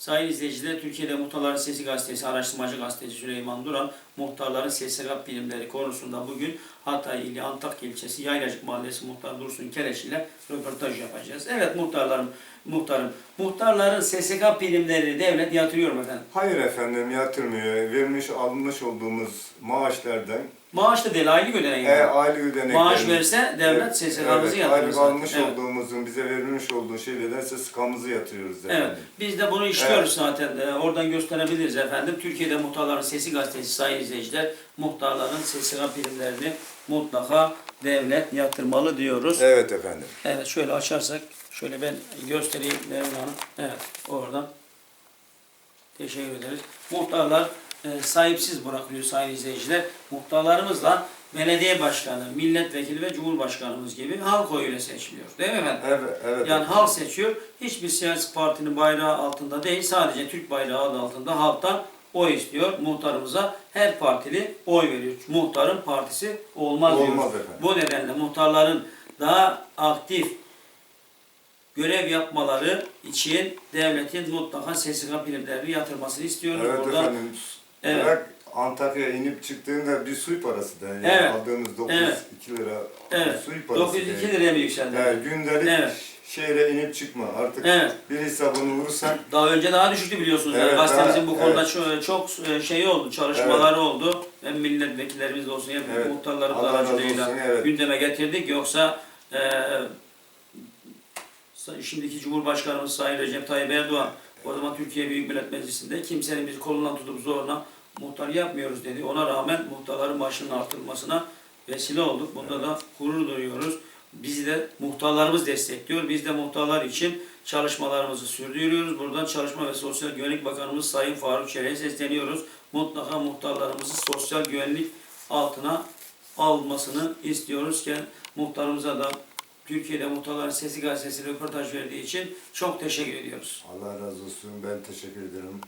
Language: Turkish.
Sayın izleyiciler, Türkiye'de Muhtarların Sesi Gazetesi, araştırmacı gazeteci Süleyman Duran, muhtarların SSK bilimleri konusunda bugün Hatay ili Antakya ilçesi Yaylacık Mahallesi Muhtar Dursun Kereş ile röportaj yapacağız. Evet muhtarlarım, muhtarım, muhtarların SSK primleri devlet yatırıyor mu efendim? Hayır efendim yatırmıyor. Vermiş almış olduğumuz maaşlardan Maaş da değil, aylık ödenen e, aile ödeneklerini Maaş verse devlet Evet, SSK'mızı evet, yatırır. Aylık almış Evet. olduğumuzun bize verilmiş olduğu şeylerden SSK'mızı yatırıyoruz Evet, efendim. biz de bunu işliyoruz zaten. Ee, oradan gösterebiliriz efendim. Türkiye'de Muhtarların Sesi Gazetesi sayın izleyiciler, muhtarların SSK primlerini mutlaka devlet yatırmalı diyoruz. Evet efendim. Evet, şöyle açarsak, şöyle ben göstereyim Nevin Hanım. Evet, oradan. Teşekkür ederiz. Muhtarlar e, sahipsiz bırakılıyor sayın izleyiciler. Muhtarlarımızla belediye başkanı, milletvekili ve cumhurbaşkanımız gibi halk oyuyla seçiliyor. Değil mi efendim? Evet, evet. Yani efendim. halk seçiyor. Hiçbir siyasi partinin bayrağı altında değil. Sadece Türk bayrağı adı altında halktan oy istiyor. Muhtarımıza her partili oy veriyor. Muhtarın partisi olmaz. Olmaz efendim. Bu nedenle muhtarların daha aktif görev yapmaları için devletin mutlaka SSK primlerini yatırmasını istiyoruz. Evet Burada efendim. Evet. Bırak Antakya'ya inip çıktığında bir suyu parası da yani Evet. aldığımız 9 Evet. 2 lira evet, suyu parası. 902 yani. liraya mı yükseldi? Yani gündelik Evet. şehre inip çıkma. Artık Evet. bir hesabını vurursan Daha önce daha düşüktü biliyorsunuz. Evet, Gazetemizin daha- bu konuda evet. çok, e, şey oldu, çalışmaları oldu. Hem milletvekillerimiz olsun hem Evet. muhtarlarımız aracılığıyla evet. gündeme getirdik. Yoksa e, şimdiki Cumhurbaşkanımız Sayın Recep Tayyip Erdoğan o zaman Türkiye Büyük Millet Meclisi'nde kimsenin bizi kolundan tutup zorla muhtar yapmıyoruz dedi. Ona rağmen muhtarların maaşının artırılmasına vesile olduk. Bunda da gurur duyuyoruz. Bizi de muhtarlarımız destekliyor. Biz de muhtarlar için çalışmalarımızı sürdürüyoruz. Buradan Çalışma ve Sosyal Güvenlik Bakanımız Sayın Faruk Çelik'e sesleniyoruz. Mutlaka muhtarlarımızı sosyal güvenlik altına almasını istiyoruz muhtarımıza da Türkiye'de Muhtarların Sesi Gazetesi röportaj verdiği için çok teşekkür ediyoruz. Allah razı olsun. Ben teşekkür ederim.